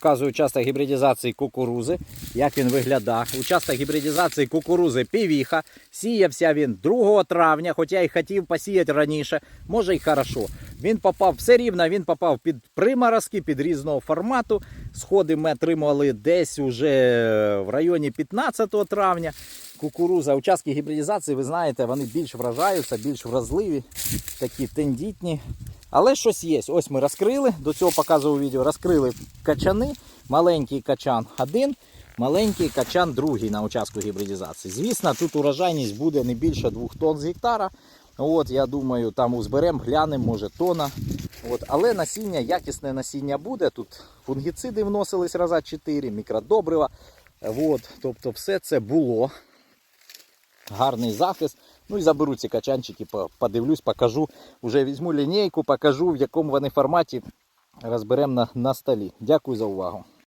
Показую участок гібридизації кукурузи, як він виглядає. Участок гібридизації кукурузи півіха. Сіявся він 2 травня, хоча й хотів посіяти раніше. Може й хорошо. Він попав все рівно, він попав під приморозки, під різного формату. Сходи ми отримували десь уже в районі 15 травня. Кукуруза, участки гібридизації, ви знаєте, вони більш вражаються, більш вразливі, такі тендітні. Але щось є. Ось ми розкрили, до цього показував відео, розкрили качани, маленький качан один, маленький качан другий на участку гібридизації. Звісно, тут урожайність буде не більше 2 тонн з гектара. От, я думаю, там узберемо, глянемо, може тона. От, але насіння, якісне насіння буде. Тут фунгіциди вносились раза 4, мікродобрива. От, тобто все це було. Гарний захист. Ну і заберу ці качанчики, подивлюсь, покажу. Уже візьму лінійку, покажу, в якому вони форматі розберемо на, на столі. Дякую за увагу.